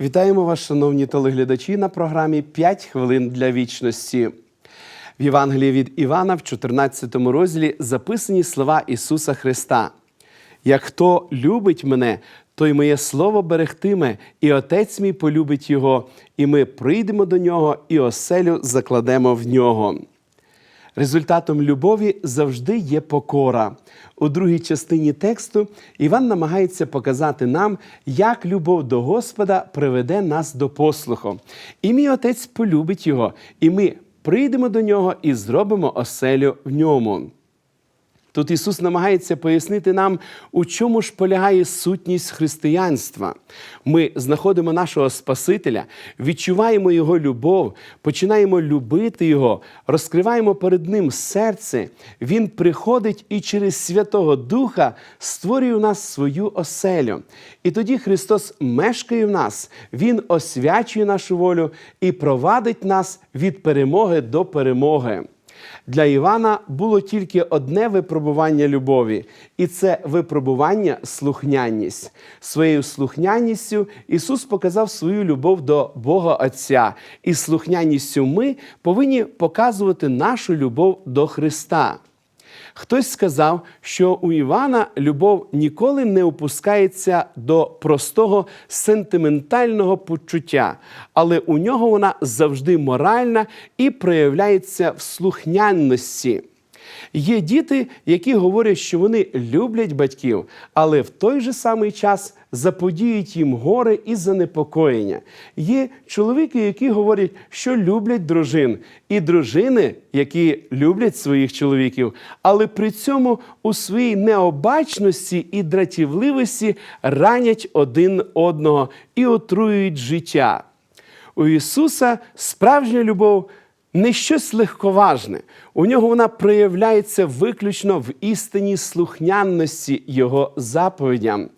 Вітаємо вас, шановні телеглядачі, на програмі «5 хвилин для вічності. В Євангелії від Івана в 14 розділі записані слова Ісуса Христа. Як хто любить мене, той моє слово берегтиме, і Отець мій полюбить його, і ми прийдемо до нього, і оселю закладемо в нього. Результатом любові завжди є покора. У другій частині тексту Іван намагається показати нам, як любов до Господа приведе нас до послуху. І мій отець полюбить його, і ми прийдемо до нього і зробимо оселю в ньому. Тут Ісус намагається пояснити нам, у чому ж полягає сутність християнства. Ми знаходимо нашого Спасителя, відчуваємо Його любов, починаємо любити Його, розкриваємо перед Ним серце. Він приходить і через Святого Духа створює в нас свою оселю. І тоді Христос мешкає в нас, Він освячує нашу волю і провадить нас від перемоги до перемоги. Для Івана було тільки одне випробування любові, і це випробування слухняність. Своєю слухняністю Ісус показав свою любов до Бога Отця, і слухняністю ми повинні показувати нашу любов до Христа. Хтось сказав, що у Івана любов ніколи не опускається до простого сентиментального почуття, але у нього вона завжди моральна і проявляється в слухняності. Є діти, які говорять, що вони люблять батьків, але в той же самий час заподіють їм горе і занепокоєння. Є чоловіки, які говорять, що люблять дружин, і дружини, які люблять своїх чоловіків, але при цьому у своїй необачності і дратівливості ранять один одного і отруюють життя. У Ісуса справжня любов не щось легковажне. У нього вона проявляється виключно в істині слухняності Його заповідям.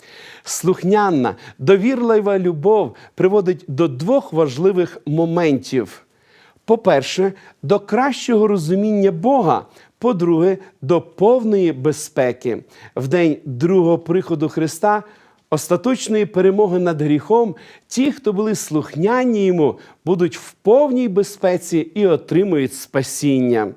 Слухнянна, довірлива любов приводить до двох важливих моментів. По-перше, до кращого розуміння Бога. По-друге, до повної безпеки. В день другого приходу Христа остаточної перемоги над гріхом, ті, хто були слухняні йому, будуть в повній безпеці і отримують спасіння.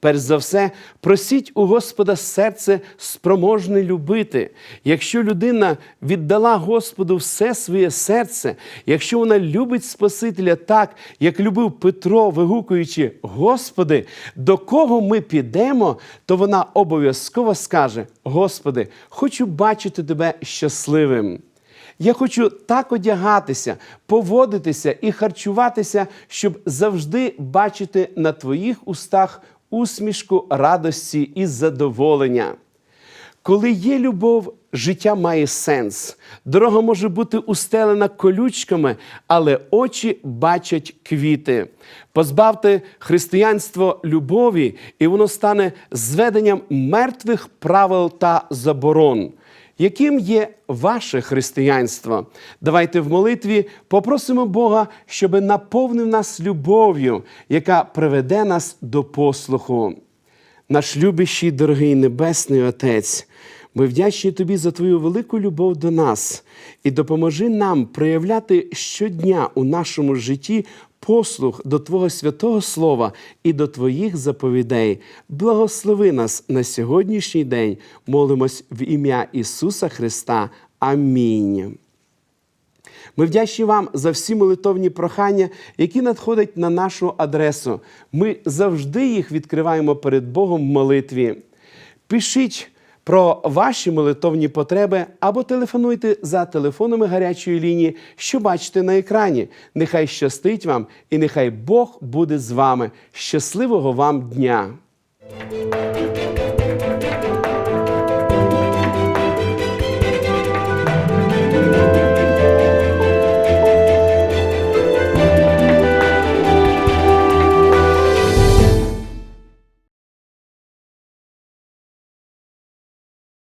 Перш за все, просіть у Господа серце спроможне любити. Якщо людина віддала Господу все своє серце, якщо вона любить Спасителя так, як любив Петро, вигукуючи, Господи, до кого ми підемо, то вона обов'язково скаже: Господи, хочу бачити Тебе щасливим. Я хочу так одягатися, поводитися і харчуватися, щоб завжди бачити на твоїх устах усмішку радості і задоволення. Коли є любов, життя має сенс. Дорога може бути устелена колючками, але очі бачать квіти. Позбавте християнство любові, і воно стане зведенням мертвих правил та заборон. Яким є ваше християнство? Давайте в молитві попросимо Бога, щоб наповнив нас любов'ю, яка приведе нас до послуху. Наш любящий, дорогий Небесний Отець, ми вдячні Тобі за Твою велику любов до нас і допоможи нам проявляти щодня у нашому житті послух до Твого святого Слова і до Твоїх заповідей. Благослови нас на сьогоднішній день. Молимось в ім'я Ісуса Христа. Амінь. Ми вдячні вам за всі молитовні прохання, які надходять на нашу адресу. Ми завжди їх відкриваємо перед Богом в молитві. Пишіть про ваші молитовні потреби або телефонуйте за телефонами гарячої лінії, що бачите на екрані. Нехай щастить вам і нехай Бог буде з вами. Щасливого вам дня!